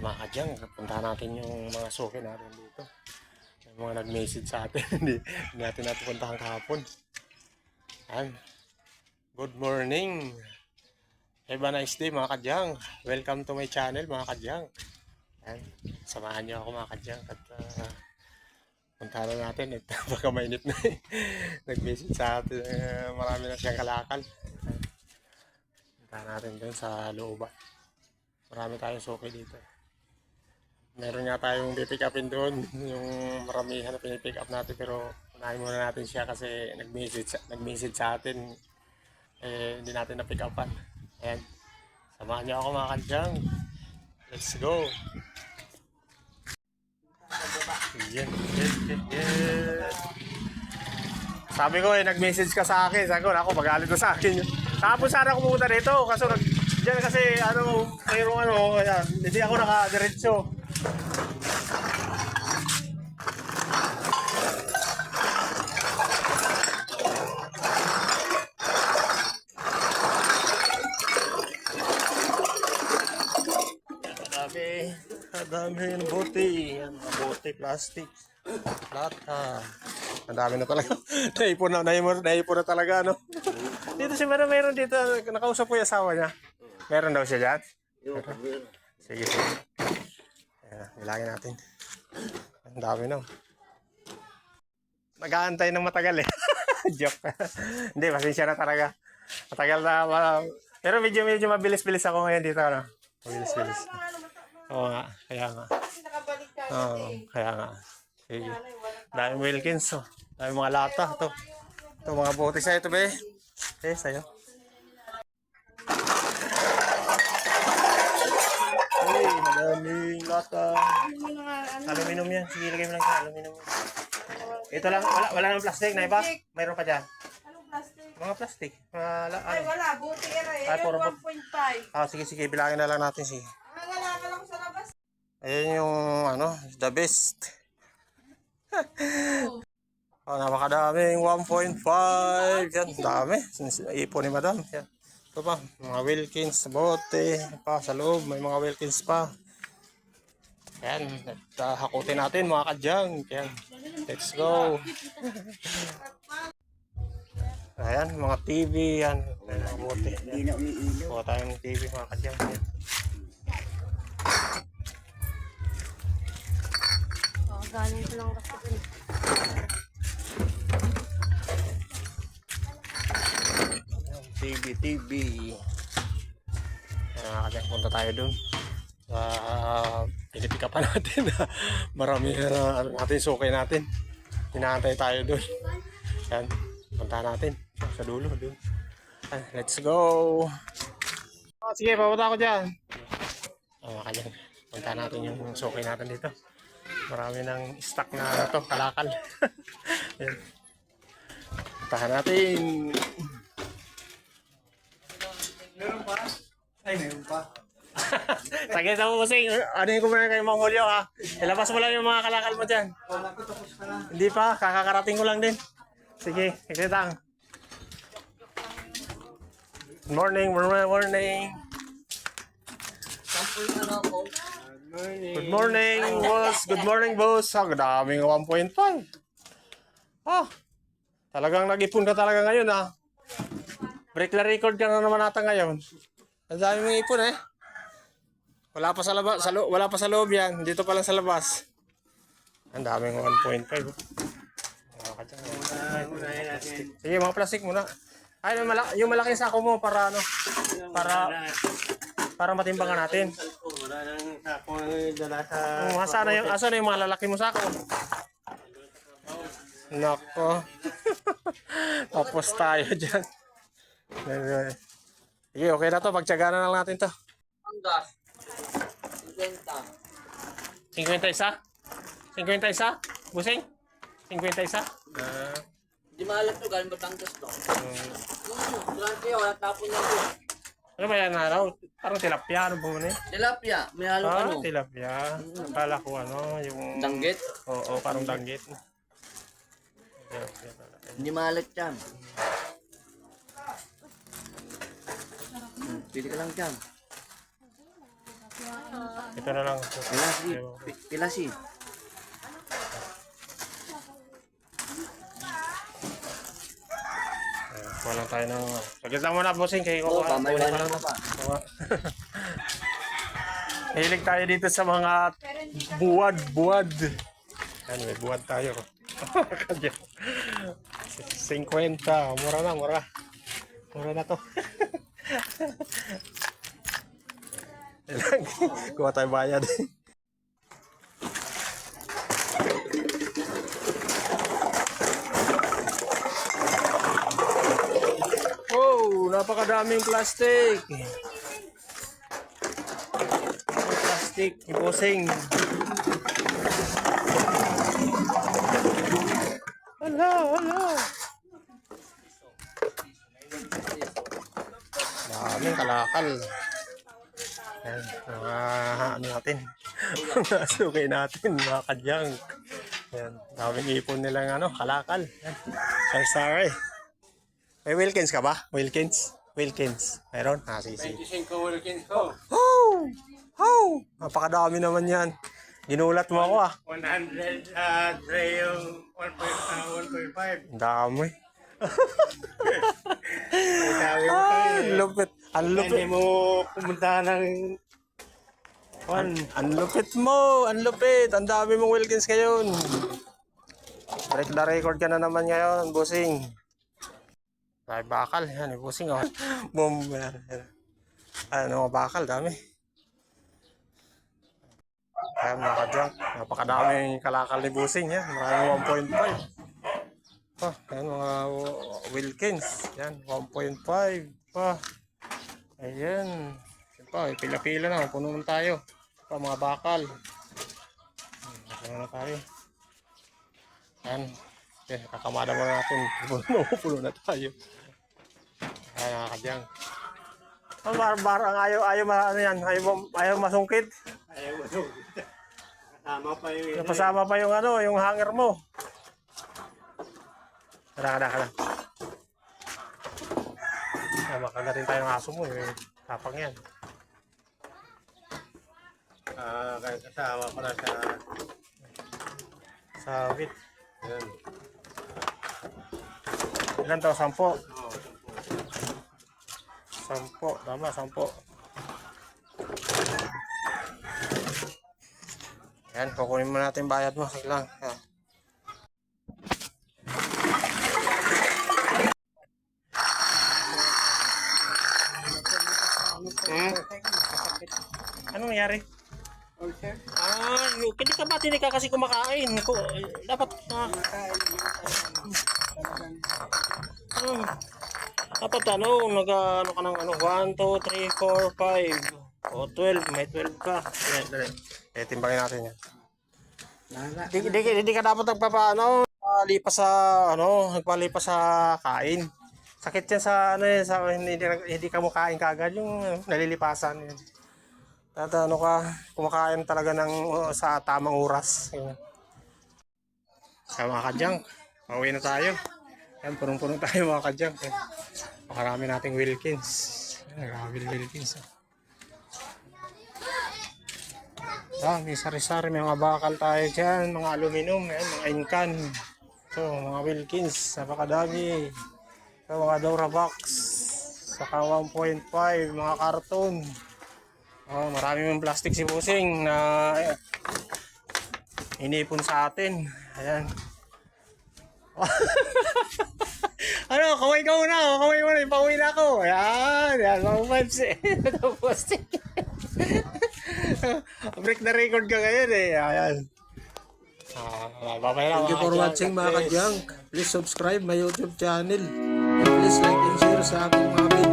mga kadyang, punta natin yung mga suki natin dito. Yung mga nag-message sa atin, hindi, hindi natin napupuntahan kahapon. Yan. Good morning. Have a nice day mga kadyang. Welcome to my channel mga kadyang. Yan. Samahan niyo ako mga kadyang at uh, punta na natin. At baka mainit na eh. Nag-message sa atin. uh, marami na siyang kalakal. Yan. Punta natin dun sa looban. Marami tayong suki dito. Meron nga tayong pipick upin doon. Yung maramihan na pinipick up natin pero unahin muna natin siya kasi nag-message, nag-message sa atin eh, hindi natin na-pick upan. Ayan. Samahan niyo ako mga kandyang. Let's go. Yan, yan, yan, yan. Sabi ko eh, nag-message ka sa akin. Sabi ko, ako, magalit na sa akin. Tapos sana ako pumunta dito. Kaso nag, dyan kasi, ano, mayroong ano, ayan, hindi ako nakadiretso. Kadami, kadami yung bote. Yan, bote, plastic, lata. Ang dami na talaga. naipon na, naipon, naipon na talaga, no? dito si Mara, mayroon dito. Nakausap ko yung asawa niya. Meron daw siya dyan? Sige, sige. Ayan, bilangin natin. Ang dami no. Nag-aantay ng matagal eh. Joke. Hindi, pasensya na talaga. Matagal na. pero medyo medyo mabilis-bilis ako ngayon dito. Ano? Mabilis-bilis. Oo nga, kaya nga. Nakabalik ka Oo, kaya nga. Sige. Dami Wilkins. Oh. Dami mga lata. Ito. Ito mga bote sa'yo ito, be. Eh, sa'yo. Uy, madaming lata. Aluminum yan. Sige, lagay mo lang sa aluminum. Ito lang. Wala, wala nang plastic na iba? Mayroon pa dyan. Plastic? Mga plastic. Mga, la- Ay, ano. wala. Buti era eh. Ay, puro bu- 1.5. Ah, sige, sige. Bilangin na lang natin. Sige. Ayan yung, ano, the best. oh, napakadaming 1.5. Yan, dami. Ipon ni madam. Yan. Ito pa, mga Wilkins, bote, pa sa loob, may mga Wilkins pa. Yan, at uh, hakutin natin mga kadyang. Yan, let's go. Ayan, mga TV, yan, mga bote. Umiilaw. Kuha tayong TV mga kadyang. Yan. Galing ko lang kasi dun. TV, TV. Uh, kaya punta tayo dun. Sa uh, pinipika pa natin. Marami na uh, natin sukay natin. Hinahantay tayo dun. Yan. Punta natin. Sa dulo dun. Ah, let's go. Oh, sige, papunta ako dyan. Oh, kaya punta natin yung sukay natin dito. Marami ng stock na ano to, kalakal. Yan. Puntahan natin. Sige, sa pusing. Ano yung kumana kayo mga Julio ha? Ilabas mo lang yung mga kalakal mo dyan. Hindi pa, kakakarating ko lang din. Sige, sige tang. Good morning, morning, morning. Good morning, boss. Good morning, boss. Ah, daming 1.5. Ah, talagang nag-ipon ka talaga ngayon ah. Break la record ka na naman ata ngayon. Ang dami mong ipon eh. Wala pa sa labas, sa lo- wala pa sa loob yan. Dito pa lang sa labas. Ang daming 1.5. oh. Mga kadyang, 1.5. Sige, mga plastic muna. Ay, yung, mala- yung malaking sako mo para ano? Para para matimbangan natin. Sako dala sa... Oh, asa na yung asa na yung mga lalaki mo sako? Nako. Tapos tayo diyan. Sige, okay na to. Pagtyaga na lang natin to. Panggas. 50. 51? 51? Busing? 51? Ah. Di maalam to, galing Batangas to. mm. Hmm, grante yun, tapon niya. Ano ba yan araw? Parang tilapia. Ano ba mo na yun? Tilapia, may halong Ah, ano. tilapia. Akala ko ano, yung... Danggit. Oo, parang danggit. Tilapia pala. Hindi maalat yan. Hmm, Pili ka lang. Ito Ito na lang. Pilasi. pi- Pilasi. Kuha lang tayo ng... Saglit lang muna, bossing. Kaya Oo, kuha pamay kuha na lang. pa. Hilig tayo dito sa mga buwad, buwad. Yan, may buwad tayo. Kadya. 50. Mura na, mura. Mura na to. Kuha tayo bayad. Oh, napakadaming plastic. Plastic, ibosing. Hala, hala. Daming kalakal. Yan, mga ano natin. Mga sukay natin, mga kadyang. Yan, daming ipon nilang ano, kalakal. Yan. Sari-sari. May Wilkins ka ba? Wilkins? Wilkins. Meron? Ah, sige, sige. 25 Wilkins ko. Oh! Oh! Napakadami naman yan. Ginulat mo ako ah. 100 uh, tray yung 1.5. Ang dami. Ang lupit. Ang Hindi lupit. mo pumunta ng Ang, ang lupit mo. Ang lupit. Ang dami mong Wilkins ngayon. Break the record ka na naman ngayon, bossing. Ay, bakal. Yan, bossing. Oh. Boom. Yan, yan. Ano, bakal. Dami. Kaya mga kadyak, napakadaming kalakal ni Busing yan. Maraming 1.5. Pa, yan mga Wilkins. Yan, 1.5 pa. Ayan. Yan pa, pila-pila na. Puno na tayo. Pa, mga bakal. Puno na tayo. Yan. Yan, kakamada mo natin. Puno na tayo. Ayan, mga kadyang. Ang bar-bar, ang ayaw, ayaw, ma- ano yan, ayaw, ayaw masungkit. ayaw mo doon. Kasama pa yung Napasama pa yung ano, yung hanger mo. Kada, kada, kada. Ah, makagatin tayo ng aso mo. Eh. Tapang yan. Ah, kaya kasama pala sa Sabit. yan. Ilan to? Sampo. Sampo. Tama, sampo. Yan, kukunin mo natin bayad mo. Sige lang. Yan. Hmm? Anong nangyari? Hindi ka ba hindi ka kasi kumakain? Ko, dapat ah, ano, dapat ano, nag ano ka ng ano, 1, 2, 3, 4, 5, o 12, may 12 ka. Dali, dali. Eh, timbangin natin yan. Di, di, di ka dapat nagpapaano, lipas sa, ano, nagpalipas sa kain. Sakit yan sa, ano yan, sa, hindi, hindi ka makain kagad, yung nalilipasan yun. At ano ka, kumakain talaga ng uh, sa tamang oras. Kaya mga kadyang, pauwi na tayo. Yan, punong-puno tayo mga kadyang. Makarami nating Wilkins. Yan, Marami Wilkins. Ah, may sari-sari, may mga bakal tayo dyan, mga aluminum, yan, mga inkan. So, mga Wilkins, napakadami. So, mga Dora box, saka 1.5, mga karton. Oh, marami mong plastic si Busing na eh, inipon sa atin. Ayan. ano, kaway ka muna. Kaway muna. Ipauwi na ako. Ayan. Ayan. Mga vibes eh. Tapos Break the record ka ngayon eh. Ayan. Ah, babay na, Thank you for mga watching kadyang. mga kadyang. Please subscribe my YouTube channel. And please like and share sa aking mga video.